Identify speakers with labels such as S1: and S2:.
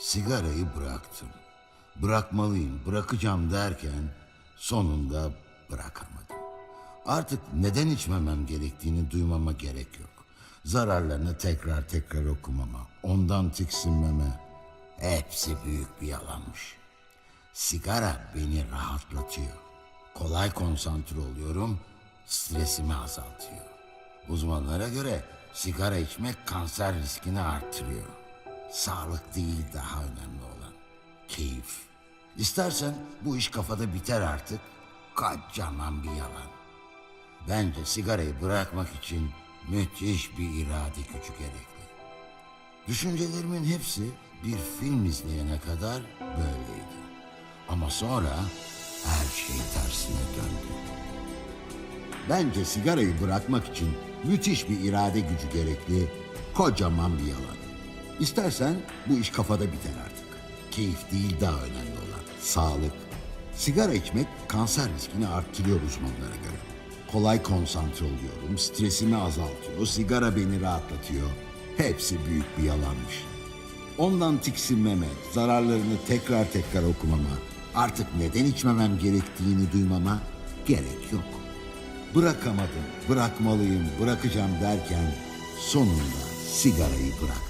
S1: Sigarayı bıraktım. Bırakmalıyım, bırakacağım derken sonunda bırakamadım. Artık neden içmemem gerektiğini duymama gerek yok. Zararlarını tekrar tekrar okumama, ondan tiksinmeme hepsi büyük bir yalanmış. Sigara beni rahatlatıyor. Kolay konsantre oluyorum, stresimi azaltıyor. Uzmanlara göre sigara içmek kanser riskini artırıyor. Sağlık değil daha önemli olan. Keyif. İstersen bu iş kafada biter artık. Kocaman bir yalan. Bence sigarayı bırakmak için müthiş bir irade gücü gerekli. Düşüncelerimin hepsi bir film izleyene kadar böyleydi. Ama sonra her şey tersine döndü. Bence sigarayı bırakmak için müthiş bir irade gücü gerekli, kocaman bir yalan. İstersen bu iş kafada biter artık. Keyif değil daha önemli olan, sağlık. Sigara içmek kanser riskini arttırıyor uzmanlara göre. Kolay konsantre oluyorum, stresimi azaltıyor, sigara beni rahatlatıyor. Hepsi büyük bir yalanmış. Ondan tiksinmeme, zararlarını tekrar tekrar okumama, artık neden içmemem gerektiğini duymama gerek yok. Bırakamadım, bırakmalıyım, bırakacağım derken sonunda sigarayı bıraktım.